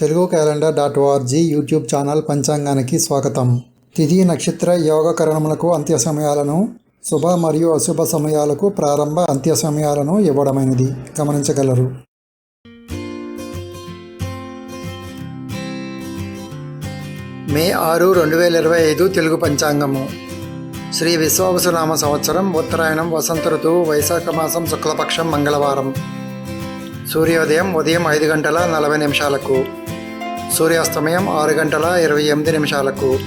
Telugu calendar dot ORG YouTube channel పంచాంగానికి స్వాగతం. తిథి నక్షత్ర యోగ కరణములకు అంత్య సమయాలను శుభ మరియు అశుభ సమయాలకు ప్రారంభ అంత్య సమయాలను ఇవ్వడమైనది. గమనించగలరు. మే ఆరు రెండు వేల ఇరవై ఐదు తెలుగు పంచాంగము. శ్రీ విశ్వావసునామ సంవత్సరం ఉత్తరాయణం వసంత ఋతువు వైశాఖ మాసం శుక్లపక్షం మంగళవారం. సూర్యోదయం ఉదయం ఐదు గంటల నలభై నిమిషాలకు. సూర్యాస్తమయం ఆరు గంటల ఇరవై ఎనిమిది నిమిషాలకు.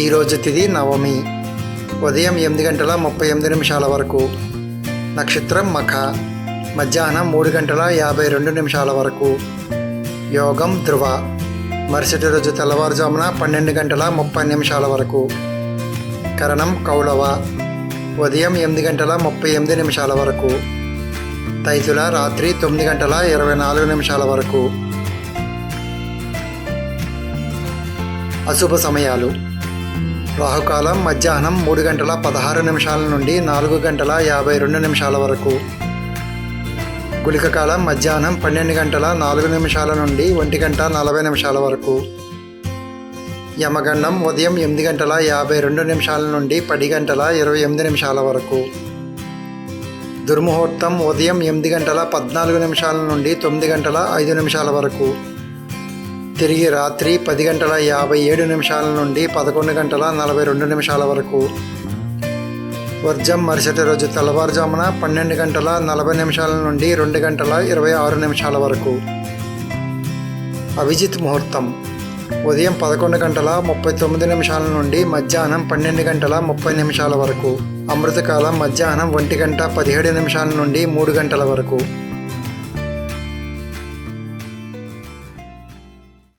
ఈరోజు తిది నవమి. ఉదయం ఎనిమిది గంటల ముప్పై ఎనిమిది నిమిషాల వరకు. నక్షత్రం మఖ. మధ్యాహ్నం మూడు గంటల యాభై రెండు నిమిషాల వరకు. యోగం ధ్రువ. మరుసటి రోజు తెల్లవారుజామున పన్నెండు గంటల ముప్పై నిమిషాల వరకు. కరణం కౌలవ. ఉదయం ఎనిమిది గంటల ముప్పై ఎనిమిది నిమిషాల వరకు. తైతుల రాత్రి తొమ్మిది గంటల ఇరవై నాలుగు నిమిషాల వరకు. అశుభ సమయాలు. రాహుకాలం మధ్యాహ్నం మూడు గంటల పదహారు నిమిషాల నుండి నాలుగు గంటల యాభై రెండు నిమిషాల వరకు. గుళిక కాలం మధ్యాహ్నం పన్నెండు గంటల నాలుగు నిమిషాల నుండి ఒంటి గంట నలభై నిమిషాల వరకు. యమగండం ఉదయం ఎనిమిది గంటల యాభై రెండు నిమిషాల నుండి పది గంటల ఇరవై ఎనిమిది నిమిషాల వరకు. దుర్ముహూర్తం ఉదయం ఎనిమిది గంటల పద్నాలుగు నిమిషాల నుండి తొమ్మిది గంటల ఐదు నిమిషాల వరకు. తిరిగి రాత్రి పది గంటల యాభై ఏడు నిమిషాల నుండి పదకొండు గంటల నలభై రెండు నిమిషాల వరకు. వర్జం మరుసటి రోజు తెల్లవారుజామున పన్నెండు గంటల నలభై నిమిషాల నుండి రెండు గంటల ఇరవై ఆరు నిమిషాల వరకు. అభిజిత్ ముహూర్తం. ఉదయం పదకొండు గంటల ముప్పై తొమ్మిది నిమిషాల నుండి మధ్యాహ్నం పన్నెండు గంటల ముప్పై నిమిషాల వరకు. అమృతకాలం మధ్యాహ్నం ఒంటి గంట పదిహేడు నిమిషాల నుండి మూడు గంటల వరకు.